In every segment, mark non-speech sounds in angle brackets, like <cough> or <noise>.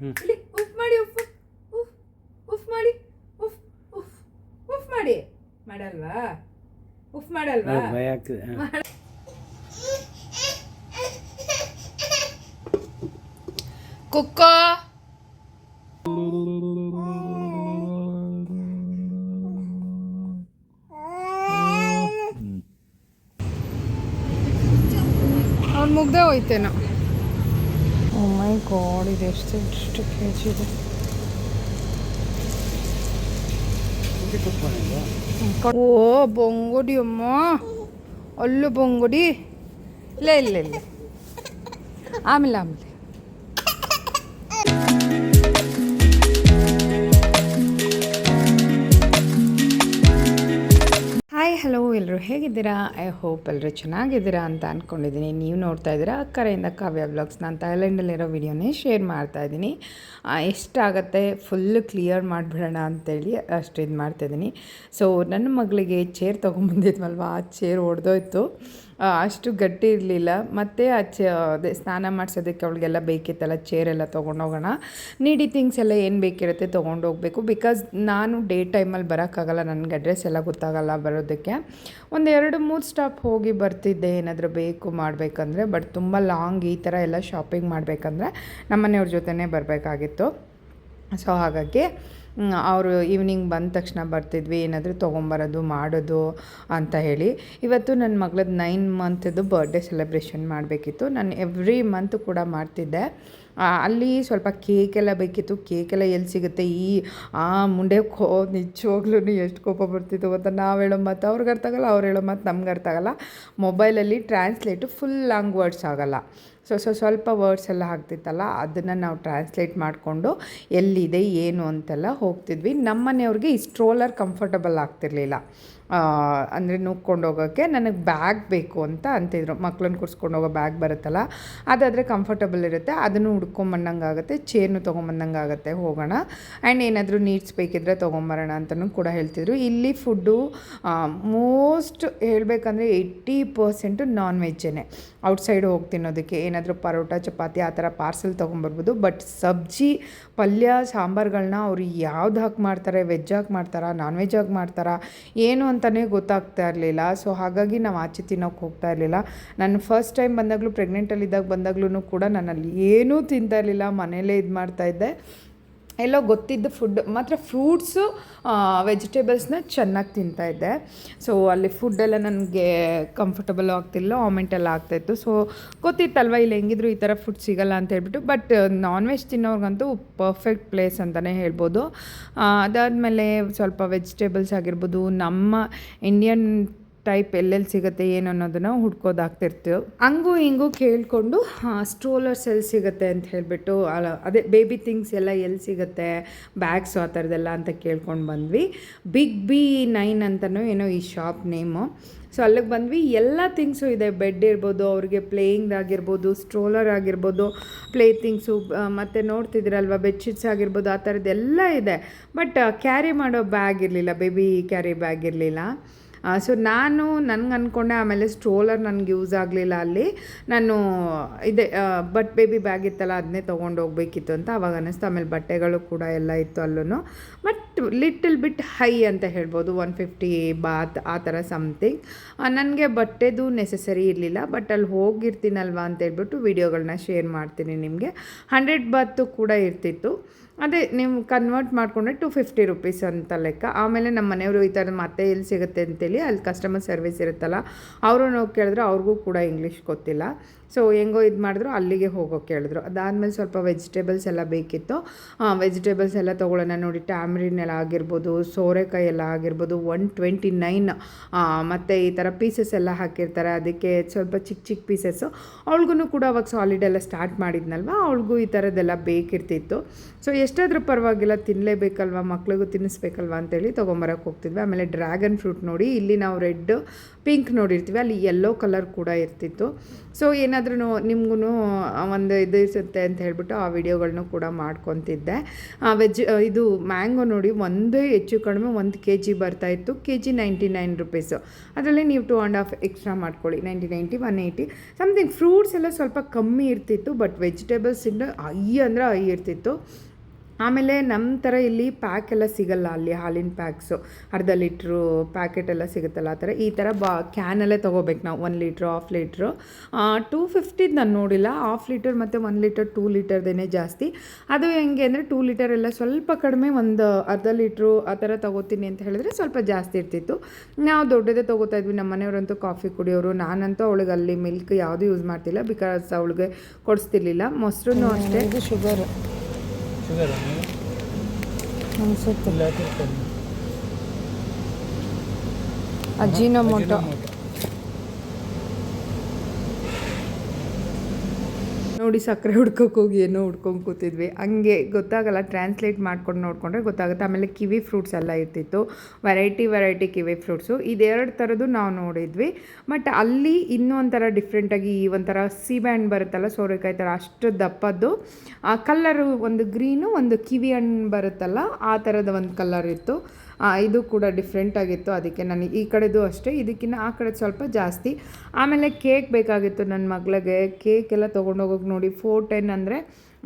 ಉಫ್ ಮಾಡಿ ಉಫ್ ಉಫ್ ಉಫ್ ಮಾಡಿ ಉಫ್ ಉಫ್ ಉಫ್ ಮಾಡಿ. ಮಾಡಲ್ವಾ? ಉಫ್ ಮಾಡಲ್ವಾ? ಭಯ ಆಗ್ತದೆ. ಕುಕ್ಕೋ. ಅವ್ನು ಮುಗ್ದೆ ಹೋಯ್ತೇನೋ. ಓ ಮೈ ಗಾಡ್ ಇದು ಎಷ್ಟು ಎಷ್ಟು ಕೆ ಜಿ ಇದೆ ಓ ಬೊಂಗುಡಿ ಅಮ್ಮ ಅಲ್ಲು ಬೊಂಗುಡಿ ಇಲ್ಲ ಇಲ್ಲ ಇಲ್ಲ ಆಮೇಲೆ ಎಲ್ಲರೂ ಹೇಗಿದ್ದೀರಾ? ಐ ಹೋಪ್ ಎಲ್ಲರೂ ಚೆನ್ನಾಗಿದ್ದೀರಾ ಅಂತ ಅಂದ್ಕೊಂಡಿದ್ದೀನಿ ನೀವು ನೋಡ್ತಾ ಇದ್ದೀರಾ ಅಕ್ಕರೆಯಿಂದ ಕಾವ್ಯ ಬ್ಲಾಗ್ಸ್ ನಾನು ಥೈಲ್ಯಾಂಡಲ್ಲಿರೋ ವಿಡಿಯೋನೇ ಶೇರ್ ಮಾಡ್ತಾ ಇದ್ದೀನಿ. ಎಷ್ಟಾಗತ್ತೆ? ಫುಲ್ಲು ಕ್ಲಿಯರ್ ಮಾಡಿಬಿಡೋಣ ಅಂತೇಳಿ ಅಷ್ಟು ಇದು ಮಾಡ್ತಾಯಿದ್ದೀನಿ ಸೊ, ನನ್ನ ಮಗಳಿಗೆ ಚೇರ್ ತೊಗೊಂಬಂದಿದ್ವಲ್ವ? ಆ ಚೇರ್ ಒಡೆದೋಯ್ತು. ಅಷ್ಟು ಗಟ್ಟಿ ಇರಲಿಲ್ಲ. ಮತ್ತು ಆ ಚ, ಅದೇ ಸ್ನಾನ ಮಾಡಿಸೋದಕ್ಕೆ ಅವಳಿಗೆಲ್ಲ ಬೇಕಿತ್ತಲ್ಲ ಚೇರೆಲ್ಲ ತೊಗೊಂಡೋಗೋಣ ನೀಡಿ ಥಿಂಗ್ಸ್ ಎಲ್ಲ ಏನು ಬೇಕಿರುತ್ತೆ ತೊಗೊಂಡೋಗ್ಬೇಕು ಬಿಕಾಸ್ ನಾನು ಡೇ ಟೈಮಲ್ಲಿ ಬರೋಕ್ಕಾಗಲ್ಲ, ನನಗೆ ಅಡ್ರೆಸ್ ಎಲ್ಲ ಗೊತ್ತಾಗಲ್ಲ ಬರೋದಕ್ಕೆ. ಒಂದು ಎರಡು, ಮೂರು ಸ್ಟಾಪ್ ಹೋಗಿ ಬರ್ತಿದ್ದೆ, ಏನಾದರೂ ಬೇಕು ಮಾಡಬೇಕಂದ್ರೆ. ಬಟ್ ತುಂಬ ಲಾಂಗ್ ಈ ಥರ ಎಲ್ಲ ಶಾಪಿಂಗ್ ಮಾಡಬೇಕಂದ್ರೆ ನಮ್ಮನೆಯವ್ರ ಜೊತೆನೇ ಬರಬೇಕಾಗಿತ್ತು. ಸೊ ಹಾಗಾಗಿ ಅವರು ಈವ್ನಿಂಗ್ ಬಂದ ತಕ್ಷಣ ಬರ್ತಿದ್ವಿ, ಏನಾದರೂ ತೊಗೊಂಬರೋದು, ಮಾಡೋದು ಅಂತ ಹೇಳಿ. ಇವತ್ತು ನನ್ನ ಮಗಳದ್ದು ನೈನ್ ಮಂತದ್ದು ಬರ್ಡೇ ಸೆಲೆಬ್ರೇಷನ್ ಮಾಡಬೇಕಿತ್ತು. ನಾನು ಎವ್ರಿ ಮಂತ್ ಕೂಡ ಮಾಡ್ತಿದ್ದೆ. ಅಲ್ಲಿ ಸ್ವಲ್ಪ ಕೇಕೆಲ್ಲ ಬೇಕಿತ್ತು. ಕೇಕೆಲ್ಲ ಎಲ್ಲಿ ಸಿಗುತ್ತೆ? ಈ, ಆ ಮುಂಡೆ ಕೋ ನಿಜವಾಗ್ಲೂ ಎಷ್ಟು ಕೋಪ ಬರ್ತಿತ್ತು ಅಂತ ನಾವು ಹೇಳೋ ಮಾತು ಅವ್ರಿಗೆ ಅರ್ಥ ಆಗಲ್ಲ, ಅವ್ರು ಹೇಳೋ ಮಾತು ನಮ್ಗೆ ಅರ್ಥ ಆಗಲ್ಲ. ಮೊಬೈಲಲ್ಲಿ ಟ್ರಾನ್ಸ್ಲೇಟು ಫುಲ್ ಲಾಂಗ್ ವರ್ಡ್ಸ್ ಆಗಲ್ಲ. ಸೊ ಸೊ, ಸ್ವಲ್ಪ ವರ್ಡ್ಸ್ ಎಲ್ಲ ಆಗ್ತಿತ್ತಲ್ಲ ಅದನ್ನು ನಾವು ಟ್ರಾನ್ಸ್ಲೇಟ್ ಮಾಡಿಕೊಂಡು ಎಲ್ಲಿದೆ, ಏನು ಅಂತೆಲ್ಲ ಹೋಗ್ತಿದ್ವಿ. ನಮ್ಮನೆಯವ್ರಿಗೆ ಈ ಸ್ಟ್ರೋಲರ್ ಕಂಫರ್ಟಬಲ್ ಆಗ್ತಿರ್ಲಿಲ್ಲ. ಅಂದರೆ ನುಗ್ಕೊಂಡು ಹೋಗೋಕ್ಕೆ ನನಗೆ ಬ್ಯಾಗ್ ಬೇಕು ಅಂತ ಅಂತಿದ್ರು. ಮಕ್ಳನ್ನ ಕೂರಿಸ್ಕೊಂಡು ಹೋಗೋ ಬ್ಯಾಗ್ ಬರುತ್ತಲ್ಲ, ಅದಾದರೆ ಕಂಫರ್ಟಬಲ್ ಇರುತ್ತೆ. ಅದನ್ನು ಹುಡ್ಕೊಂಬಂದಂಗೆ ಆಗುತ್ತೆ ಚೇರ್ನು ತೊಗೊಂಬಂದಂಗೆ ಆಗುತ್ತೆ, ಹೋಗೋಣ. ಆ್ಯಂಡ್ ಏನಾದರೂ ನೀಡ್ಸ್ ಬೇಕಿದ್ರೆ ತೊಗೊಂಬರೋಣ ಅಂತಲೂ ಕೂಡ ಹೇಳ್ತಿದ್ರು. ಇಲ್ಲಿ ಫುಡ್ಡು ಮೋಸ್ಟ್ ಹೇಳಬೇಕಂದ್ರೆ ಏಯ್ಟಿ ಪರ್ಸೆಂಟು ನಾನ್ ವೆಜ್ಜೇ ಔಟ್ಸೈಡ್ ಹೋಗಿ ತಿನ್ನೋದಕ್ಕೆ, ಏನಾದರೂ ಪರೋಟ, ಚಪಾತಿ, ಆ ಥರ ಪಾರ್ಸೆಲ್ ತೊಗೊಂಬರ್ಬೋದು. ಬಟ್ ಸಬ್ಜಿ, ಪಲ್ಯ ಸಾಂಬಾರುಗಳನ್ನ ಅವರು ಯಾವ್ದು ಹಾಕಿ ಮಾಡ್ತಾರೆ ವೆಜ್ ಹಾಕಿ ಮಾಡ್ತಾರಾ ನಾನ್ ವೆಜ್ ಹಾಕಿ ಮಾಡ್ತಾರಾ, ಏನು ಅಂತಲೇ ಗೊತ್ತಾಗ್ತಾ ಇರಲಿಲ್ಲ. ಸೊ ಹಾಗಾಗಿ ನಾವು ಆಚೆ ತಿನ್ನೋಕೆ ಹೋಗ್ತಾ ಇರಲಿಲ್ಲ. ನಾನು ಫಸ್ಟ್ ಟೈಮ್ ಬಂದಾಗಲೂ ಪ್ರೆಗ್ನೆಂಟಲ್ಲಿದ್ದಾಗ ಬಂದಾಗ್ಲೂ ಕೂಡ ನಾನು ಅಲ್ಲಿ ಏನೂ ತಿಂತಾ ಇರಲಿಲ್ಲ. ಮನೇಲೇ ಇದು ಮಾಡ್ತಾಯಿದ್ದೆ ಎಲ್ಲೋ ಗೊತ್ತಿದ್ದ ಫುಡ್ ಮಾತ್ರ ಫ್ರೂಟ್ಸು ವೆಜಿಟೇಬಲ್ಸ್ನ ಚೆನ್ನಾಗಿ ತಿಂತಾಯಿದ್ದೆ ಸೊ ಅಲ್ಲಿ ಫುಡ್ಡೆಲ್ಲ ನನಗೆ ಕಂಫರ್ಟಬಲ್ ಆಗ್ತಿಲ್ಲ ವಾಮಿಂಟ್ ಎಲ್ಲ ಆಗ್ತಾಯಿತ್ತು ಸೊ ಗೊತ್ತಿತ್ತಲ್ವ ಇಲ್ಲಿ ಹೆಂಗಿದ್ರು ಈ ಥರ ಫುಡ್ ಸಿಗಲ್ಲ ಅಂತ ಹೇಳ್ಬಿಟ್ಟು ಬಟ್ ನಾನ್ ವೆಜ್ ತಿನ್ನೋರ್ಗಂತೂ ಪರ್ಫೆಕ್ಟ್ ಪ್ಲೇಸ್ ಅಂತಲೇ ಹೇಳ್ಬೋದು. ಅದಾದಮೇಲೆ ಸ್ವಲ್ಪ ವೆಜಿಟೇಬಲ್ಸ್ ಆಗಿರ್ಬೋದು, ನಮ್ಮ ಇಂಡಿಯನ್ ಟೈಪ್ ಎಲ್ಲೆಲ್ಲಿ ಸಿಗುತ್ತೆ, ಏನು ಅನ್ನೋದನ್ನು ಹುಡ್ಕೋದಾಗ್ತಿರ್ತೀವಿ ಹಂಗೂ ಹಿಂಗೂ ಕೇಳಿಕೊಂಡು ಸ್ಟ್ರೋಲರ್ಸ್ ಎಲ್ಲಿ ಸಿಗುತ್ತೆ ಅಂತ ಹೇಳಿಬಿಟ್ಟು ಅದೇ ಬೇಬಿ ಥಿಂಗ್ಸ್ ಎಲ್ಲ ಎಲ್ಲಿ ಸಿಗುತ್ತೆ ಬ್ಯಾಗ್ಸ್ ಆ ಥರದ್ದೆಲ್ಲ ಅಂತ ಕೇಳ್ಕೊಂಡು ಬಂದ್ವಿ. ಬಿಗ್ ಬಿ ನೈನ್ ಅಂತಲೂ ಏನೋ ಈ ಶಾಪ್ ನೇಮು ಸೊ ಅಲ್ಲಿಗೆ ಬಂದ್ವಿ. ಎಲ್ಲ ಥಿಂಗ್ಸು ಇದೆ. ಬೆಡ್ ಇರ್ಬೋದು, ಅವ್ರಿಗೆ ಪ್ಲೇಯಿಂಗ್ ಆಗಿರ್ಬೋದು ಸ್ಟ್ರೋಲರ್ ಆಗಿರ್ಬೋದು ಪ್ಲೇ ಥಿಂಗ್ಸು ಮತ್ತು ನೋಡ್ತಿದ್ದೀರಲ್ವ ಬೆಡ್ಶೀಟ್ಸ್ ಆಗಿರ್ಬೋದು, ಆ ಥರದ್ದೆಲ್ಲ ಇದೆ. ಬಟ್ ಕ್ಯಾರಿ ಮಾಡೋ ಬ್ಯಾಗ್ ಇರಲಿಲ್ಲ. ಬೇಬಿ ಕ್ಯಾರಿ ಬ್ಯಾಗ್ ಇರಲಿಲ್ಲ. ಸೊ ನಾನು ನನಗೆ ಅಂದ್ಕೊಂಡೆ ಆಮೇಲೆ ಸ್ಟ್ರೋಲರ್ ನನಗೆ ಯೂಸ್ ಆಗಲಿಲ್ಲ ಅಲ್ಲಿ. ನಾನು ಇದೆ ಬಟ್ ಬೇಬಿ ಬ್ಯಾಗ್ ಇತ್ತಲ್ಲ ಅದನ್ನೇ ತೊಗೊಂಡು ಹೋಗ್ಬೇಕಿತ್ತು ಅಂತ ಅವಾಗ ಅನ್ನಿಸ್ತು. ಆಮೇಲೆ ಬಟ್ಟೆಗಳು ಕೂಡ ಎಲ್ಲ ಇತ್ತು ಅಲ್ಲೂ ಬಟ್ ಲಿಟಲ್ ಬಿಟ್ ಹೈ ಅಂತ ಹೇಳ್ಬೋದು ಒನ್ ಫಿಫ್ಟಿ ಬಾತ್ ಆ ಥರ ಸಮಥಿಂಗ್ ನನಗೆ ಬಟ್ಟೆದು ನೆಸೆಸರಿ ಇರಲಿಲ್ಲ ಬಟ್ ಅಲ್ಲಿ ಹೋಗಿರ್ತೀನಲ್ವಾ ಅಂತ ಹೇಳ್ಬಿಟ್ಟು ವೀಡಿಯೋಗಳನ್ನ ಶೇರ್ ಮಾಡ್ತೀನಿ ನಿಮಗೆ. ಹಂಡ್ರೆಡ್ ಬಾತು ಕೂಡ ಇರ್ತಿತ್ತು. ಅದೇ ನೀವು ಕನ್ವರ್ಟ್ ಮಾಡಿಕೊಂಡ್ರೆ ಟು ಫಿಫ್ಟಿ ರುಪೀಸ್ ಅಂತ ಲೆಕ್ಕ. ಆಮೇಲೆ ನಮ್ಮ ಮನೆಯವರು ಈ ಥರ ಮತ್ತೆ ಎಲ್ಲಿ ಸಿಗುತ್ತೆ ಅಂತೇಳಿ ಅಲ್ಲಿ ಕಸ್ಟಮರ್ ಸರ್ವಿಸ್ ಇರುತ್ತಲ್ಲ ಅವರು ನಾವು ಕೇಳಿದ್ರೆ ಅವ್ರಿಗೂ ಕೂಡ ಇಂಗ್ಲೀಷ್ ಗೊತ್ತಿಲ್ಲ. ಸೊ ಹೆಂಗೋ ಇದು ಮಾಡಿದ್ರು, ಅಲ್ಲಿಗೆ ಹೋಗೋಕೆ ಹೇಳಿದ್ರು. ಅದಾದಮೇಲೆ ಸ್ವಲ್ಪ ವೆಜಿಟೇಬಲ್ಸ್ ಎಲ್ಲ ಬೇಕಿತ್ತು. ವೆಜಿಟೇಬಲ್ಸ್ ಎಲ್ಲ ತೊಗೊಳ್ಳೋಣ ನೋಡಿ ಟ್ಯಾಮ್ರಿನ್ ಎಲ್ಲ ಆಗಿರ್ಬೋದು, ಸೋರೆಕಾಯಿ ಎಲ್ಲ ಆಗಿರ್ಬೋದು ಒನ್ ಟ್ವೆಂಟಿ ನೈನ್ ಮತ್ತು ಈ ಥರ ಪೀಸಸ್ ಎಲ್ಲ ಹಾಕಿರ್ತಾರೆ, ಅದಕ್ಕೆ ಸ್ವಲ್ಪ ಚಿಕ್ಕ ಚಿಕ್ಕ ಪೀಸಸ್ಸು ಅವಳಿಗೂ ಕೂಡ ಅವಾಗ ಸಾಲಿಡ್ ಎಲ್ಲ ಸ್ಟಾರ್ಟ್ ಮಾಡಿದ್ನಲ್ವ? ಅವಳಿಗೂ ಈ ಥರದ್ದೆಲ್ಲ ಬೇಕಿರ್ತಿತ್ತು. ಸೊ ಎಷ್ಟಾದರೂ ಪರವಾಗಿಲ್ಲ ತಿನ್ನಲೇಬೇಕಲ್ವ ಮಕ್ಳಿಗೂ ತಿನ್ನಿಸ್ಬೇಕಲ್ವ ಅಂತೇಳಿ ತೊಗೊಂಬರಕ್ಕೆ ಹೋಗ್ತಿದ್ವಿ. ಆಮೇಲೆ ಡ್ರ್ಯಾಗನ್ ಫ್ರೂಟ್ ನೋಡಿ, ಇಲ್ಲಿ ನಾವು ರೆಡ್ ಪಿಂಕ್ ನೋಡಿರ್ತೀವಿ. ಅಲ್ಲಿ ಯೆಲ್ಲೋ ಕಲರ್ ಕೂಡ ಇರ್ತಿತ್ತು. ಸೊ ಏನಾದ್ರೂ ನಿಮ್ಗೂ ಒಂದು ಇದು ಇರುತ್ತೆ ಅಂತ ಹೇಳ್ಬಿಟ್ಟು ಆ ವಿಡಿಯೋಗಳನ್ನು ಕೂಡ ಮಾಡ್ಕೊತಿದ್ದೆ. ವೆಜ್ ಇದು ಮ್ಯಾಂಗೋ ನೋಡಿ ಒಂದೇ ಹೆಚ್ಚು ಕಡಿಮೆ ಒಂದು ಕೆ ಜಿ ಬರ್ತಾಯಿತ್ತು K G ninety nine rupees. ಅದರಲ್ಲಿ ನೀವು ಟು ಆ್ಯಂಡ್ ಹಾಫ್ ಎಕ್ಸ್ಟ್ರಾ ಮಾಡ್ಕೊಳ್ಳಿ. Ninety ninety one eighty something fruits ಎಲ್ಲ ಸ್ವಲ್ಪ ಕಮ್ಮಿ ಇರ್ತಿತ್ತು ಬಟ್ ವೆಜಿಟೇಬಲ್ಸಿಂದ ಹೈ ಅಂದರೆ ಐ ಇರ್ತಿತ್ತು. ಆಮೇಲೆ ನಮ್ಮ ಥರ ಇಲ್ಲಿ ಪ್ಯಾಕ್ ಎಲ್ಲ ಸಿಗಲ್ಲ ಅಲ್ಲಿ ಹಾಲಿನ ಪ್ಯಾಕ್ಸು ಅರ್ಧ ಲೀಟ್ರು ಪ್ಯಾಕೆಟ್ ಎಲ್ಲ ಸಿಗುತ್ತಲ್ಲ ಆ ಥರ ಈ ಥರ ಬಾ ಕ್ಯಾನಲ್ಲೇ ತೊಗೋಬೇಕು ನಾವು. One litre half litre two ಫಿಫ್ಟಿದು ನಾನು ನೋಡಿಲ್ಲ. ಹಾಫ್ ಲೀಟರ್ ಮತ್ತು ಒನ್ ಲೀಟರ್ ಟೂ ಲೀಟರ್ದೇ ಜಾಸ್ತಿ. ಅದು ಹೆಂಗೆ ಅಂದರೆ ಟೂ ಲೀಟರ್ ಎಲ್ಲ ಸ್ವಲ್ಪ ಕಡಿಮೆ ಒಂದು ಅರ್ಧ ಲೀಟ್ರು ಆ ಥರ ತೊಗೋತೀನಿ ಅಂತ ಹೇಳಿದ್ರೆ ಸ್ವಲ್ಪ ಜಾಸ್ತಿ ಇರ್ತಿತ್ತು. ನಾವು ದೊಡ್ಡದೇ ತೊಗೋತಾ ಇದ್ವಿ. ನಮ್ಮ ಮನೆಯವರಂತೂ ಕಾಫಿ ಕುಡಿಯೋರು. ನಾನಂತೂ ಅವಳಿಗೆ ಅಲ್ಲಿ ಮಿಲ್ಕ್ ಯಾವುದೂ ಯೂಸ್ ಮಾಡ್ತಿಲ್ಲ. ಬಿಕಾಸ್ ಅವಳಿಗೆ ಕೊಡಿಸ್ತಿರ್ಲಿಲ್ಲ. ಮೊಸರು ಅಷ್ಟೇ. ಶುಗರ್ ಶುಗರ್ ಅನಿಸುತ್ತೆ ಇಲ್ಲ ನೋಡಿ ಸಕ್ಕರೆ ಹುಡ್ಕೋಕೆ ಹೋಗಿ ಏನೋ ಹುಡ್ಕೊಂಡು ಕೂತಿದ್ವಿ. ಹಂಗೆ ಗೊತ್ತಾಗಲ್ಲ ಟ್ರಾನ್ಸ್ಲೇಟ್ ಮಾಡ್ಕೊಂಡು ನೋಡಿಕೊಂಡ್ರೆ ಗೊತ್ತಾಗುತ್ತೆ. ಆಮೇಲೆ ಕಿವಿ ಫ್ರೂಟ್ಸ್ ಎಲ್ಲ ಇರ್ತಿತ್ತು. Variety variety kiwi fruits. ಇದೆರಡು ಥರದ್ದು ನಾವು ನೋಡಿದ್ವಿ. ಬಟ್ ಅಲ್ಲಿ ಇನ್ನೂ ಒಂಥರ ಡಿಫ್ರೆಂಟಾಗಿ ಈ ಒಂಥರ ಸೀಬೆ ಬರುತ್ತಲ್ಲ, ಸೋರೆಕಾಯಿ ಥರ ಅಷ್ಟು ದಪ್ಪದ್ದು. ಆ ಕಲ್ಲರು ಒಂದು ಗ್ರೀನು ಒಂದು ಕಿವಿ ಹಣ್ಣು ಬರುತ್ತಲ್ಲ, ಆ ಥರದ ಒಂದು ಕಲ್ಲರ್ ಇತ್ತು. ಇದು ಕೂಡ ಡಿಫ್ರೆಂಟ್ ಆಗಿತ್ತು. ಅದಕ್ಕೆ ನಾನು ಈ ಕಡೆದು ಅಷ್ಟೇ ಇದಕ್ಕಿಂತ ಆ ಕಡೆ ಸ್ವಲ್ಪ ಜಾಸ್ತಿ. ಆಮೇಲೆ ಕೇಕ್ ಬೇಕಾಗಿತ್ತು ನನ್ನ ಮಗಳಿಗೆ. ಕೇಕ್ ಎಲ್ಲ ತೊಗೊಂಡೋಗೋಕೆ ನೋಡಿ ಫೋರ್ ಟೆನ್ ಅಂದರೆ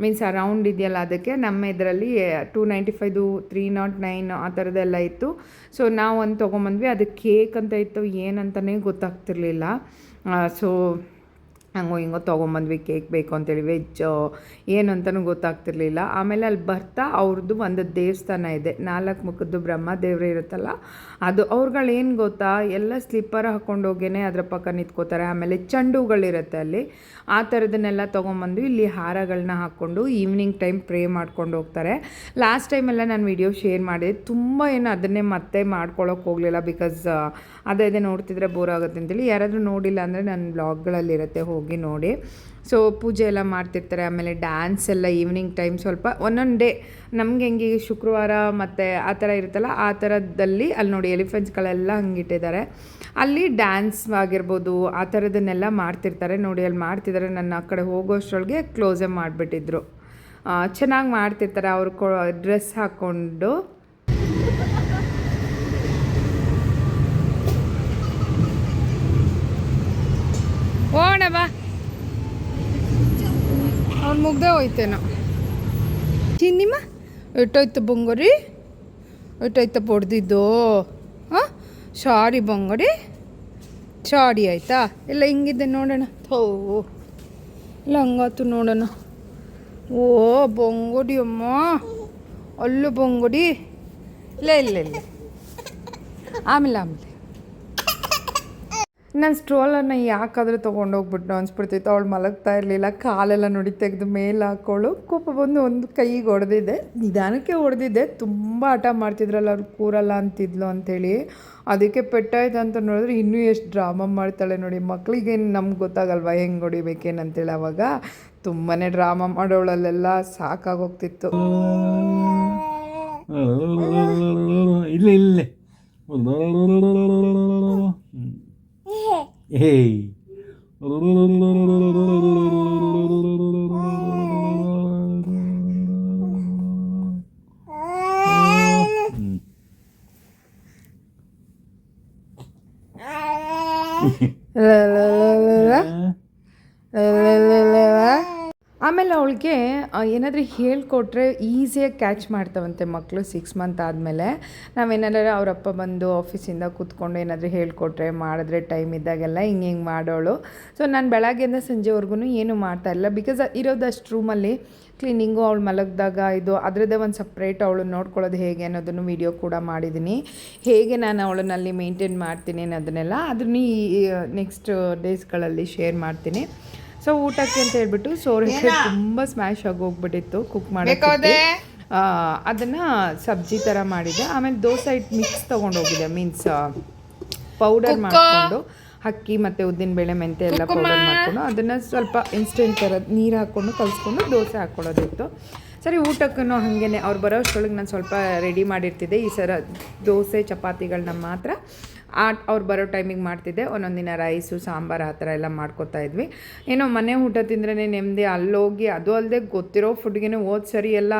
ಮೀನ್ಸ್ ಅರೌಂಡ್ ರೌಂಡ್ ಇದೆಯಲ್ಲ ಅದಕ್ಕೆ. ನಮ್ಮ ಇದರಲ್ಲಿ two ninety ಫೈದು three not nine ಆ ಥರದ್ದೆಲ್ಲ ಇತ್ತು. ಸೊ ನಾವು ಒಂದು ತೊಗೊಂಬಂದ್ವಿ. ಅದು ಕೇಕ್ ಅಂತ ಇತ್ತು ಏನಂತಲೇ ಗೊತ್ತಾಗ್ತಿರ್ಲಿಲ್ಲ. ಸೊ ಹಂಗೋ ಹಿಂಗೋ ತೊಗೊಂಬಂದ್ವಿ ಕೇಕ್ ಬೇಕು ಅಂತೇಳಿ ವೆಜ್ ಏನು ಅಂತಲೂ ಗೊತ್ತಾಗ್ತಿರ್ಲಿಲ್ಲ. ಆಮೇಲೆ ಅಲ್ಲಿ ಬರ್ತಾ ಅವ್ರದ್ದು ಒಂದು ದೇವಸ್ಥಾನ ಇದೆ, ನಾಲ್ಕು ಮುಖದ್ದು ಬ್ರಹ್ಮ ದೇವರು ಇರುತ್ತಲ್ಲ, ಅದು ಅವ್ರುಗಳೇನು ಗೊತ್ತಾ, ಎಲ್ಲ ಸ್ಲಿಪ್ಪರ್ ಹಾಕ್ಕೊಂಡು ಹೋಗೇನೆ ಅದ್ರ ಪಕ್ಕ ನಿಂತ್ಕೋತಾರೆ. ಆಮೇಲೆ ಚಂಡುಗಳಿರುತ್ತೆ ಅಲ್ಲಿ, ಆ ಥರದನ್ನೆಲ್ಲ ತೊಗೊಂಬಂದು ಇಲ್ಲಿ ಹಾರಗಳನ್ನ ಹಾಕ್ಕೊಂಡು ಈವ್ನಿಂಗ್ ಟೈಮ್ ಪ್ರೇ ಮಾಡ್ಕೊಂಡು ಹೋಗ್ತಾರೆ. ಲಾಸ್ಟ್ ಟೈಮೆಲ್ಲ ನಾನು ವಿಡಿಯೋ ಶೇರ್ ಮಾಡಿದೆ, ತುಂಬ ಏನು ಅದನ್ನೇ ಮತ್ತೆ ಮಾಡ್ಕೊಳ್ಳೋಕೆ ಹೋಗಲಿಲ್ಲ ಬಿಕಾಸ್ ಅದೇ ಅದೇ ನೋಡ್ತಿದ್ರೆ ಬೋರ್ ಆಗುತ್ತೆ ಅಂತೇಳಿ. ಯಾರಾದರೂ ನೋಡಿಲ್ಲ ಅಂದರೆ ನನ್ನ ಬ್ಲಾಗ್ಗಳಲ್ಲಿರುತ್ತೆ ಹೋಗಿ. ನೋಡಿ. ಸೊ ಪೂಜೆ ಎಲ್ಲ ಮಾಡ್ತಿರ್ತಾರೆ, ಆಮೇಲೆ ಡ್ಯಾನ್ಸ್ ಎಲ್ಲ ಈವ್ನಿಂಗ್ ಟೈಮ್ ಸ್ವಲ್ಪ ಒಂದೊಂದು ಡೇ ನಮ್ಗೆ ಹೆಂಗೆ ಶುಕ್ರವಾರ ಮತ್ತು ಆ ಥರ ಇರುತ್ತಲ್ಲ, ಆ ಥರದಲ್ಲಿ ಅಲ್ಲಿ ನೋಡಿ ಎಲಿಫೆಂಟ್ಸ್ಗಳೆಲ್ಲ ಹಂಗಿಟ್ಟಿದ್ದಾರೆ. ಅಲ್ಲಿ ಡ್ಯಾನ್ಸ್ ಆಗಿರ್ಬೋದು, ಆ ಥರದನ್ನೆಲ್ಲ ಮಾಡ್ತಿರ್ತಾರೆ. ನೋಡಿ, ಅಲ್ಲಿ ಮಾಡ್ತಿದ್ದಾರೆ, ನನ್ನ ಆ ಕಡೆ ಹೋಗೋಷ್ಟರೊಳಗೆ ಕ್ಲೋಸೇ ಮಾಡಿಬಿಟ್ಟಿದ್ರು. ಚೆನ್ನಾಗಿ ಮಾಡ್ತಿರ್ತಾರೆ, ಅವ್ರು ಕೊ ಡ್ರೆಸ್ ಹಾಕ್ಕೊಂಡು ಹೋಗೋಣ ಬಾ. ಅವ್ನು ಮುಗ್ದೆ ಹೋಯ್ತೇನೋ. ಚಿನ್ನಿಮ್ಮ ಎಟ್ಟೋಯ್ತು ಬಂಗೋರಿ? ಎಟ್ಟೋಯ್ತು ಪೊಡ್ದಿದ್ದು ಹಾಂ? ಸಾರಿ ಬಂಗೋರಿ? ಸಾರಿ ಆಯಿತಾ? ಇಲ್ಲ ಹಿಂಗಿದೆ ನೋಡೋಣ. ಥೋ. ಇಲ್ಲ ಹಂಗಾತು ನೋಡೋಣ. ಓ, ಬೊಂಗುಡಿ ಅಮ್ಮ. ಅಲ್ಲೂ ಬೊಂಗುಡಿ. ಇಲ್ಲ ಇಲ್ಲ ಇಲ್ಲ ಆಮೇಲೆ ಆಮೇಲೆ. ನಾನು ಸ್ಟ್ರೋಲನ್ನು ಯಾಕಾದರೂ ತೊಗೊಂಡೋಗ್ಬಿಟ್ಟು ಅನ್ಸ್ಬಿಡ್ತಿತ್ತು. ಅವಳು ಮಲಗ್ತಾ ಇರಲಿಲ್ಲ. ಕಾಲೆಲ್ಲ ನೋಡಿ ತೆಗೆದು ಮೇಲೆ ಹಾಕೊಳ್ಳು ಕೋಪ ಬಂದು ಒಂದು ಕೈಗೆ ಹೊಡೆದಿದ್ದೆ ನಿಧಾನಕ್ಕೆ ಹೊಡೆದಿದ್ದೆ ತುಂಬ ಹಠ ಮಾಡ್ತಿದ್ರಲ್ಲ, ಅವ್ರು ಕೂರಲ್ಲ ಅಂತಿದ್ಲು ಅಂಥೇಳಿ ಅದಕ್ಕೆ ಪೆಟ್ಟಾಯ್ತು ಅಂತ ನೋಡಿದ್ರೆ ಇನ್ನೂ ಎಷ್ಟು ಡ್ರಾಮಾ ಮಾಡ್ತಾಳೆ ನೋಡಿ. ಮಕ್ಕಳಿಗೇನು ನಮ್ಗೆ ಗೊತ್ತಾಗಲ್ವಾ ಹೆಂಗೆ ಹೊಡಿಬೇಕೇನಂತೇಳಿ ಅವಾಗ. ತುಂಬಾ ಡ್ರಾಮಾ ಮಾಡೋಳಲ್ಲೆಲ್ಲ ಸಾಕಾಗೋಗ್ತಿತ್ತು. ಇಲ್ಲ ಇಲ್ಲ là <laughs> ಅವಳಿಗೆ ಏನಾದರೂ ಹೇಳಿಕೊಟ್ರೆ ಈಸಿಯಾಗಿ ಕ್ಯಾಚ್ ಮಾಡ್ತಾವಂತೆ ಮಕ್ಕಳು ಸಿಕ್ಸ್ ಮಂತ್ ಆದಮೇಲೆ. ನಾವೇನಾದ್ರೂ ಅವರಪ್ಪ ಬಂದು ಆಫೀಸಿಂದ ಕೂತ್ಕೊಂಡು ಏನಾದರೂ ಹೇಳಿಕೊಟ್ರೆ, ಮಾಡಿದ್ರೆ ಟೈಮ್ ಇದ್ದಾಗೆಲ್ಲ ಹಿಂಗೆ ಹಿಂಗೆ ಮಾಡೋಳು. ಸೊ ನಾನು ಬೆಳಗ್ಗೆಯಿಂದ ಸಂಜೆವರೆಗೂ ಏನು ಮಾಡ್ತಾ ಇಲ್ಲ ಬಿಕಾಸ್ ಇರೋದಷ್ಟು ರೂಮಲ್ಲಿ ಕ್ಲೀನಿಂಗು ಅವಳು ಮಲಗಿದಾಗ ಇದು ಅದರದ್ದೇ ಒಂದು ಸಪ್ರೇಟ್ ಅವಳು ನೋಡ್ಕೊಳ್ಳೋದು ಹೇಗೆ ಅನ್ನೋದನ್ನು ವಿಡಿಯೋ ಕೂಡ ಮಾಡಿದ್ದೀನಿ ಹೇಗೆ ನಾನು ಅವಳನ್ನಲ್ಲಿ ಮೇಂಟೈನ್ ಮಾಡ್ತೀನಿ ಅನ್ನೋದನ್ನೆಲ್ಲ ಅದನ್ನು ಈ ನೆಕ್ಸ್ಟ್ ಡೇಸ್ಗಳಲ್ಲಿ ಶೇರ್ ಮಾಡ್ತೀನಿ. ಸೊ ಊಟಕ್ಕೆ ಅಂತ ಹೇಳ್ಬಿಟ್ಟು ಸೋರೆಕಾಯಿ ತುಂಬ ಸ್ಮ್ಯಾಶ್ ಆಗಿ ಹೋಗ್ಬಿಟ್ಟಿತ್ತು ಕುಕ್ ಮಾಡೋಕ್ಕೆ. ಅದನ್ನು ಸಬ್ಜಿ ಥರ ಮಾಡಿದೆ. ಆಮೇಲೆ ದೋಸೆ ಹಿಟ್ಟು ಮಿಕ್ಸ್ ತೊಗೊಂಡೋಗಿದೆ ಮೀನ್ಸ್ ಪೌಡರ್ ಮಾಡಿಕೊಂಡು ಅಕ್ಕಿ ಮತ್ತು ಉದ್ದಿನಬೇಳೆ ಮೆಂತೆ ಎಲ್ಲ ಪೌಡರ್ ಮಾಡಿಕೊಂಡು ಅದನ್ನು ಸ್ವಲ್ಪ ಇನ್ಸ್ಟೆಂಟ್ ಥರ ನೀರು ಹಾಕ್ಕೊಂಡು ಕಲಿಸ್ಕೊಂಡು ದೋಸೆ ಹಾಕ್ಕೊಳ್ಳೋದಿತ್ತು ಸರಿ ಊಟಕ್ಕೂ ಹಾಗೇ ಅವ್ರು ಬರೋ ಅಷ್ಟರೊಳಗೆ ನಾನು ಸ್ವಲ್ಪ ರೆಡಿ ಮಾಡಿರ್ತಿದ್ದೆ. ಈ ಸರ ದೋಸೆ ಚಪಾತಿಗಳನ್ನ ಮಾತ್ರ ಆ ಅವ್ರು ಬರೋ ಟೈಮಿಗೆ ಮಾಡ್ತಿದ್ದೆ. ಒಂದೊಂದು ದಿನ ರೈಸು, ಸಾಂಬಾರು ಆ ಥರ ಎಲ್ಲ ಮಾಡ್ಕೋತಾ ಇದ್ವಿ. ಏನೋ ಮನೆ ಊಟ ತಿಂದ್ರೇ ನೆಮ್ಮದಿ, ಅಲ್ಲೋಗಿ ಅದು ಅಲ್ಲದೆ ಗೊತ್ತಿರೋ ಫುಡ್ಗೆ ಹೋದ ಸರಿ ಎಲ್ಲ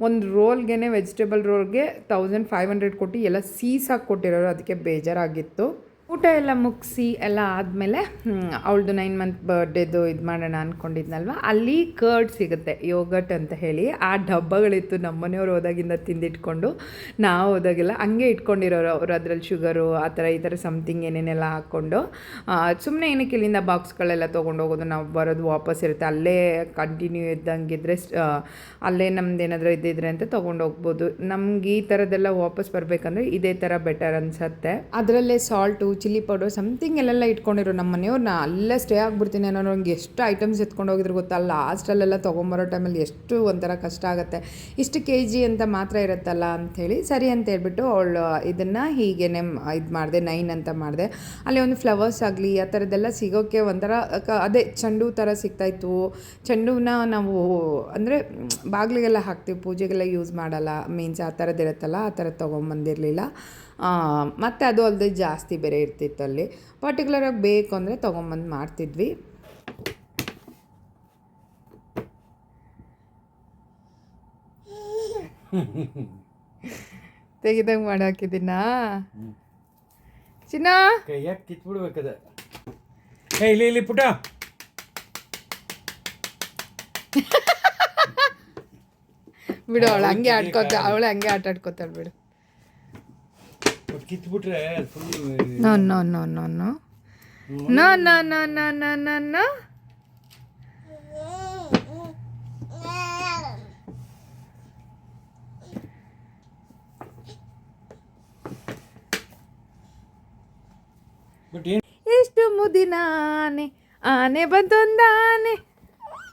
ಒಂದು ರೋಲ್ಗೆ ವೆಜಿಟೇಬಲ್ ರೋಲ್ಗೆ ತೌಸಂಡ್ ಫೈವ್ ಹಂಡ್ರೆಡ್ ಕೊಟ್ಟು ಎಲ್ಲ ಸೀಸಾಗಿ ಕೊಟ್ಟಿರೋರು. ಅದಕ್ಕೆ ಬೇಜಾರಾಗಿತ್ತು. ಊಟ ಎಲ್ಲ ಮುಗಿಸಿ ಎಲ್ಲ ಆದಮೇಲೆ ಅವಳದು ನೈನ್ ಮಂತ್ ಬರ್ಡೇದು ಇದು ಮಾಡೋಣ ಅಂದ್ಕೊಂಡಿದ್ನಲ್ವ ಅಲ್ಲಿ ಕರ್ಡ್ ಸಿಗುತ್ತೆ ಯೋಗಟ್ ಅಂತ ಹೇಳಿ. ಆ ಡಬ್ಬಗಳಿತ್ತು ನಮ್ಮ ಮನೆಯವ್ರು ಹೋದಾಗಿಂದ ತಿಂದಿಟ್ಕೊಂಡು, ನಾವು ಹೋದಾಗೆಲ್ಲ ಹಂಗೆ ಇಟ್ಕೊಂಡಿರೋರು ಅವರು. ಅದರಲ್ಲಿ ಶುಗರು ಆ ಥರ ಈ ಥರ ಸಮಥಿಂಗ್ ಏನೇನೆಲ್ಲ ಹಾಕ್ಕೊಂಡು ಸುಮ್ಮನೆ ಏನಕ್ಕೆ ಇಲ್ಲಿಂದ ಬಾಕ್ಸ್ಗಳೆಲ್ಲ ತೊಗೊಂಡು ಹೋಗೋದು, ನಾವು ಬರೋದು ವಾಪಸ್ ಇರುತ್ತೆ. ಅಲ್ಲೇ ಕಂಟಿನ್ಯೂ ಇದ್ದಂಗಿದ್ರೆ ಅಲ್ಲೇ ನಮ್ದು ಏನಾದರೂ ಇದ್ದಿದ್ರೆ ಅಂತ ತೊಗೊಂಡು ಹೋಗ್ಬೋದು. ನಮ್ಗೆ ಈ ಥರದ್ದೆಲ್ಲ ವಾಪಸ್ ಬರಬೇಕಂದ್ರೆ ಇದೇ ಥರ ಬೆಟರ್ ಅನ್ಸತ್ತೆ. ಅದರಲ್ಲೇ ಸಾಲ್ಟು ಚಿಲ್ಲಿ ಪೌಡರ್ ಸಮಥಿಂಗ್ ಎಲ್ಲೆಲ್ಲ ಇಟ್ಕೊಂಡಿರೋ ನಮ್ಮ ಮನೆಯವ್ರನ್ನ ಅಲ್ಲೇ ಸ್ಟೇ ಆಗಿಬಿಡ್ತೀನಿ ಅನ್ನೋ ನಂಗೆ ಎಷ್ಟು ಐಟಮ್ಸ್ ಎತ್ಕೊಂಡು ಹೋಗಿದ್ರು ಗೊತ್ತಾ? ಲಾಸ್ಟಲ್ಲೆಲ್ಲ ತೊಗೊಂಬರೋ ಟೈಮಲ್ಲಿ ಎಷ್ಟು ಒಂಥರ ಕಷ್ಟ ಆಗುತ್ತೆ. ಇಷ್ಟು ಕೆ ಜಿ ಅಂತ ಮಾತ್ರ ಇರುತ್ತಲ್ಲ ಅಂಥೇಳಿ ಸರಿ ಅಂತ ಹೇಳ್ಬಿಟ್ಟು ಅವಳು, ಇದನ್ನು ಹೀಗೇನೆ ಇದು ಮಾಡಿದೆ, ನೈನ್ ಅಂತ ಮಾಡಿದೆ. ಅಲ್ಲಿ ಒಂದು ಫ್ಲವರ್ಸ್ ಆಗಲಿ, ಆ ಥರದ್ದೆಲ್ಲ ಸಿಗೋಕ್ಕೆ ಒಂಥರ ಅದೇ ಚೆಂಡು ಥರ ಸಿಗ್ತಾಯಿತ್ತು ಚೆಂಡುನ ನಾವು ಅಂದರೆ ಬಾಗಿಲಿಗೆಲ್ಲ ಹಾಕ್ತೀವಿ, ಪೂಜೆಗೆಲ್ಲ ಯೂಸ್ ಮಾಡಲ್ಲ. ಮೀನ್ಸ್ ಆ ಥರದ್ದು ಇರುತ್ತಲ್ಲ ಆ ಥರ ತೊಗೊಂಬಂದಿರಲಿಲ್ಲ. ಮತ್ತು ಅದು ಅಲ್ಲದೆ ಜಾಸ್ತಿ ಬೇರೆ ಇರ್ತಿತ್ತು ಅಲ್ಲಿ ಪರ್ಟಿಕ್ಯುಲರಾಗಿ ಬೇಕು ಅಂದರೆ ತೊಗೊಂಬಂದು ಮಾಡ್ತಿದ್ವಿ. ತೆಗಿದಂಗೆ ಮಾಡಾಕಿದ್ದೀನ? ಚಿನ್ನ? ಕೈಯಾಗ ಕಿತ್ಬಿಡ್ಬೇಕದ? ಏ ಇಲ್ಲಿ ಇಲ್ಲಿ ಪುಟ. <laughs> ಬಿಡು ಅವಳು ಹಂಗೆ ಆಡ್ಕೋತ ಅವಳು ಹಂಗೆ ಆಟ ಆಡ್ಕೋತಾಳೆ ಬಿಡು. ಕಿತ್ಬಿಟ್ರೆ full no no no no no no no no no no no no but ಏನು ಎಷ್ಟು ಮುದಿನ ಆನೆ ಆನೆ ಬಂತೊಂದಾನೆ.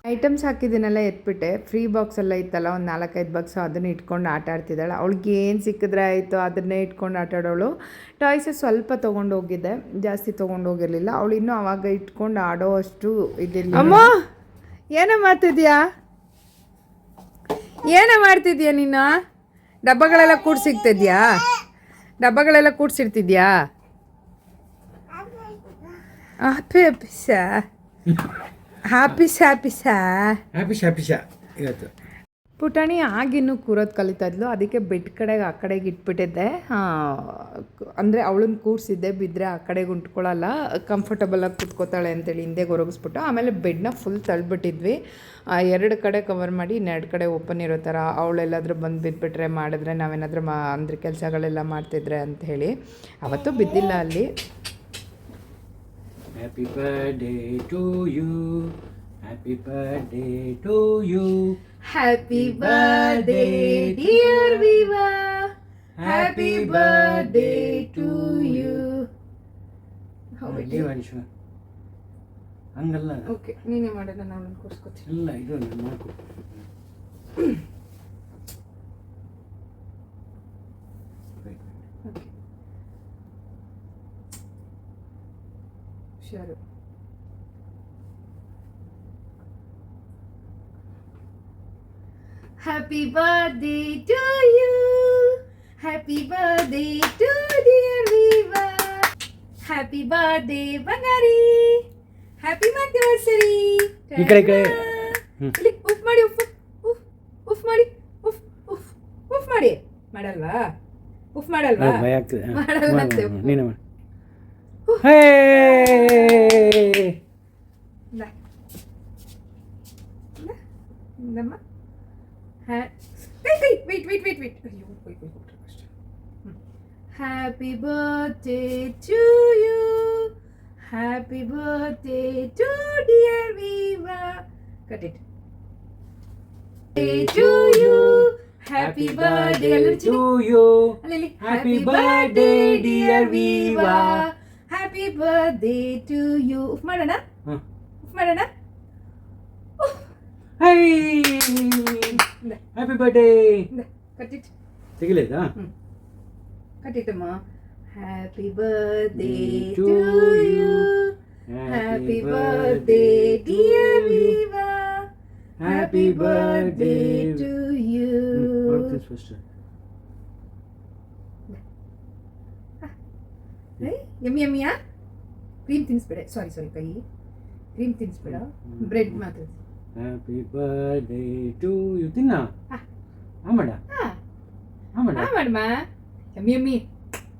ಐಟಮ್ಸ್ ಹಾಕಿದ್ದೀನೆಲ್ಲ ಎತ್ಬಿಟ್ಟೆ. ಫ್ರೀ ಬಾಕ್ಸ್ ಎಲ್ಲ ಇತ್ತಲ್ಲ, ಒಂದು ನಾಲ್ಕೈದು ಬಾಕ್ಸು ಅದನ್ನ ಇಟ್ಕೊಂಡು ಆಟ ಆಡ್ತಿದ್ದಾಳೆ. ಅವಳಿಗೆ ಏನು ಸಿಕ್ಕಿದ್ರೆ ಆಯಿತು, ಅದನ್ನೇ ಇಟ್ಕೊಂಡು ಆಟ ಆಡೋಳು. ಟಾಯ್ಸಸ್ ಸ್ವಲ್ಪ ತೊಗೊಂಡು ಹೋಗಿದ್ದೆ ಜಾಸ್ತಿ ತೊಗೊಂಡು ಹೋಗಿರಲಿಲ್ಲ ಅವಳು ಇನ್ನೂ ಅವಾಗ ಇಟ್ಕೊಂಡು ಆಡೋ ಅಷ್ಟು ಇದಿಲ್ಲ ಅಮ್ಮ! ಏನೋ ಮಾಡ್ತಿದ್ಯಾ? ಏನೋ ಮಾಡ್ತಿದ್ಯಾ ನೀನು? ಡಬ್ಬಗಳೆಲ್ಲ ಕೂಡ್ಸಿಕ್ತಿದ್ಯಾ? ಡಬ್ಬಗಳೆಲ್ಲ ಕೂಡ್ಸಿರ್ತಿದ್ಯಾ ಅಪ್ಪೆ ಹ್ಯಾಪಿಸ ಹ್ಯಾಪಿಸ್ ಹ್ಯಾಪಿಸ ಹ್ಯಾಪಿ ಶಾಪಿ ಶಾ ಇವತ್ತು. ಪುಟಾಣಿ ಆಗಿನ್ನೂ ಕೂರೋದು ಕಲಿತಾ ಇದ್ಲು. ಅದಕ್ಕೆ ಬೆಡ್ ಕಡೆಗೆ ಆ ಕಡೆಗೆ ಇಟ್ಬಿಟ್ಟಿದ್ದೆ. ಅಂದರೆ ಅವಳನ್ನ ಕೂರಿಸಿದ್ದೆ. ಬಿದ್ದರೆ ಆ ಕಡೆಗೆ ಉಂಟ್ಕೊಳ್ಳಲ್ಲ ಕಂಫರ್ಟಬಲಾಗಿ ಕುತ್ಕೋತಾಳೆ ಅಂತೇಳಿ ಹಿಂದೆ ಗೊರಗಿಸ್ಬಿಟ್ಟು. ಆಮೇಲೆ ಬೆಡ್ನ ಫುಲ್ ತಳ್ಬಿಟ್ಟಿದ್ವಿ. ಆ, ಎರಡು ಕಡೆ ಕವರ್ ಮಾಡಿ ಇನ್ನೆರಡು ಕಡೆ ಓಪನ್ ಇರೋ ಥರ ಅವಳೆಲ್ಲಾದರೂ ಬಂದು ಬಿದ್ದುಬಿಟ್ರೆ ಮಾಡಿದ್ರೆ ನಾವೇನಾದರೂ ಮಾ ಅಂದರೆ ಕೆಲಸಗಳೆಲ್ಲ ಮಾಡ್ತಿದ್ರೆ ಅಂತ ಹೇಳಿ. ಅವತ್ತು ಬಿದ್ದಿಲ್ಲ ಅಲ್ಲಿ. Happy birthday to you. Happy birthday to you. Happy birthday, dear Viva. Happy birthday to you. How are you? ಅನ್ಶುವ ಹಂಗಲ್ಲ ಓಕೆ ನೀನೇ ಮಾಡೋದ ನಾನು ಅನ್ಕೋಸ್ಕೋತೀನಿ ಇಲ್ಲ ಇದು ನಾನು ಮಾಡ್ಕೊ shadow. Happy birthday to you. Happy ఇచ్చారు happy birthday to you happy birthday to dear Viva happy birthday బంగారి హ్యాపీ మధ్యవర్సరీ ఇక్కడ ఇక్కడ ಉಫ್ ಮಾಡಿ ಉಫ್ ಉಫ್ ಉಫ್ ಮಾಡಿ Madalva. ಉಫ್ Madalva. Madalva. Madalva. Madalva. ಮಾಡಲ್ವಾ ಮಾಡಲ್ಲ happy birthday to you happy birthday to dear Viva കട്ടിട്ട് to you happy birthday to you happy birthday dear Viva birthday to you ಉಫ್ ಮಾಡೋಣ ಉಫ್ ಮಾಡೋಣ ಹ್ಯಾಪಿ ಬರ್ಡೇ ಕಟ್ಟಿಟ್ ಸಿಗಲೇದಾ ಕಟ್ಟಿಟ್ಟಮ್ಮ happy birthday to you happy birthday dear Viva happy birthday to you yummy ಯಮ್ಮಿಯಾ cream ತಿನ್ನಿಸ್ಬೇಡ sorry sorry ಕೈ cream ತಿನ್ನಿಸ್ಬೇಡ bread ಮಾತ್ರ. Happy birthday to you ತಿನ್ನ? ಹಾ. ಮಾಡ. ಹಾ. ಮಾಡ. ಹಾ ಮಾಡಮ್ಮ ಯಮ್ಮಿ ಯಮ್ಮಿ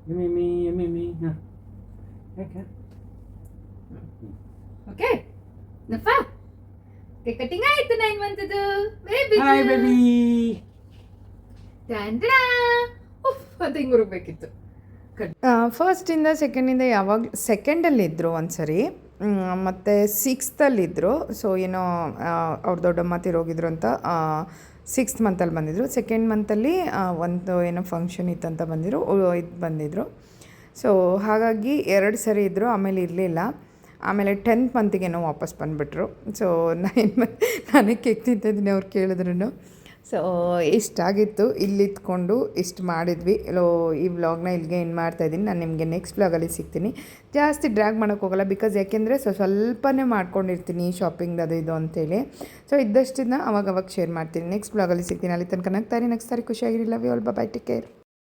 ಹಾ ಎಮ್ಮಿ ಎಮ್ಮಿ ಎಮ್ಮಿ ಹಾಂ. ಯಾಕೆ? Okay enough. ಕೇಕ್ ಕಟಿಂಗ್ ಆಯ್ತು ನೈನ್ ಮಂತದ್ದು ಹಾಯ್ ಬೇಬಿ ಉಫ್ ಅದು ಹಿಂಗೆ ಉರುಬೇಕಿತ್ತು ಫಸ್ಟಿಂದ ಸೆಕೆಂಡಿಂದ ಯಾವಾಗ ಸೆಕೆಂಡಲ್ಲಿದ್ದರು ಒಂದು ಸರಿ ಮತ್ತು ಸಿಕ್ಸ್ತಲ್ಲಿದ್ದರು ಸೊ ಏನೋ ಅವ್ರ ದೊಡ್ಡಮ್ಮ ತಿರೋಗಿದ್ರು ಅಂತ ಸಿಕ್ಸ್ತ್ ಮಂತಲ್ಲಿ ಬಂದಿದ್ದರು ಸೆಕೆಂಡ್ ಮಂತಲ್ಲಿ ಒಂದು ಏನೋ ಫಂಕ್ಷನ್ ಇತ್ತಂತ ಬಂದಿದ್ರು ಇದು ಬಂದಿದ್ದರು ಸೊ ಹಾಗಾಗಿ ಎರಡು ಸರಿ ಇದ್ದರು ಆಮೇಲೆ ಇರಲಿಲ್ಲ. ಆಮೇಲೆ ಟೆಂತ್ ಮಂತಿಗೇನೋ ವಾಪಸ್ ಬಂದುಬಿಟ್ರು. ಸೊ <laughs> ನೈನ್, ನಾನೇ ಕೇಕ್ ತಿಂತಿದ್ದೀನಿ ಅವ್ರು ಕೇಳಿದ್ರು ಸೊ ಇಷ್ಟಾಗಿತ್ತು ಇಲ್ಲಿ ಇತ್ಕೊಂಡು ಇಷ್ಟು ಮಾಡಿದ್ವಿ. ಲೋ, ಈ ವ್ಲಾಗ್ನ ಇಲ್ಲಿಗೆ ಏನು ಮಾಡ್ತಾಯಿದ್ದೀನಿ ನಾನು ನಿಮಗೆ ನೆಕ್ಸ್ಟ್ ವ್ಲಾಗಲ್ಲಿ ಸಿಗ್ತೀನಿ. ಜಾಸ್ತಿ ಡ್ರ್ಯಾಗ್ ಮಾಡೋಕ್ಕೆ ಹೋಗಲ್ಲ ಬಿಕಾಸ್ ಯಾಕೆಂದರೆ ಸೊ, ಸ್ವಲ್ಪನೇ ಮಾಡ್ಕೊಂಡಿರ್ತೀನಿ ಶಾಪಿಂಗ್ ಅದು ಇದು ಅಂತೇಳಿ. ಸೊ ಇದ್ದಷ್ಟನ್ನ ಅವಾಗ ಶೇರ್ ಮಾಡ್ತೀನಿ. ನೆಕ್ಸ್ಟ್ ವ್ಲಾಗಲ್ಲಿ ಸಿಗ್ತೀನಿ. ಅಲ್ಲಿ ತನಕ ನಗ್ತಾರೆ next sorry ಖುಷಿಯಾಗಿರಲಿಲ್ಲ we all bye take care